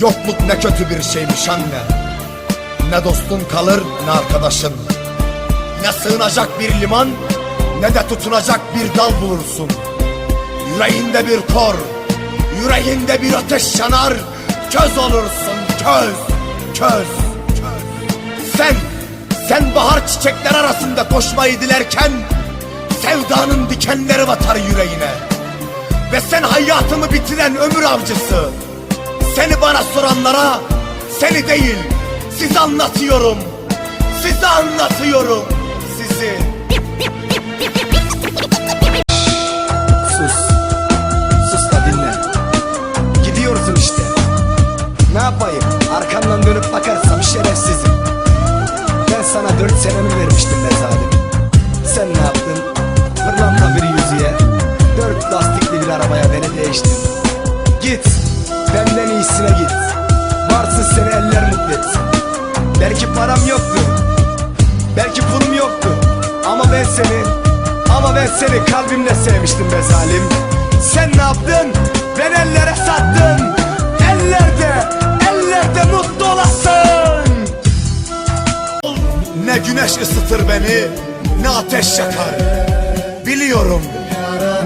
Yokluk ne kötü bir şeymiş anne. Ne dostun kalır ne arkadaşın. Ne sığınacak bir liman Ne de tutunacak bir dal bulursun. Yüreğinde bir kor Yüreğinde bir ateş yanar. Köz olursun köz Köz Sen Sen bahar çiçekler arasında koşmayı dilerken Sevdanın dikenleri batar yüreğine. Ve sen hayatımı bitiren ömür avcısı Seni bana soranlara Seni değil Sizi anlatıyorum Sizi anlatıyorum Sizi Sus. Sus da dinle. Gidiyorsun işte. Ne yapayım? Arkandan dönüp bakarsam şerefsizim. Ben sana dört senemi vermiştim be zalim. Sen ne yaptın? Fırlanma bir yüzüğe. Dört lastikli bir arabaya beni değiştin. Git. İyisine git. Varsın seni eller mutlu etsin. Belki param yoktu. Belki pulum yoktu. Ama ben seni ama ben seni kalbimle sevmiştim be zalim Sen ne yaptın? Ben ellere sattın Ellerde, ellerde mutlu olasın Ne güneş ısıtır beni Ne ateş yakar Biliyorum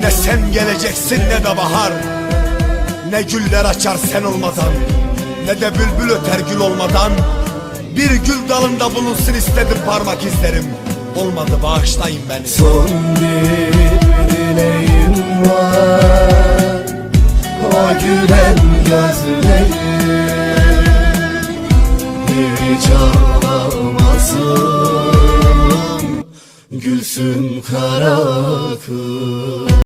Ne sen geleceksin ne de bahar Ne güller açar sen olmadan Ne de bülbül öter gül olmadan. Bir gül dalında bulunsun istedim parmak izlerim. Olmadı bağışlayın beni. Son bir dileğim var. O gülen gözlerim Hiç ağlamasın Gülsün kara kız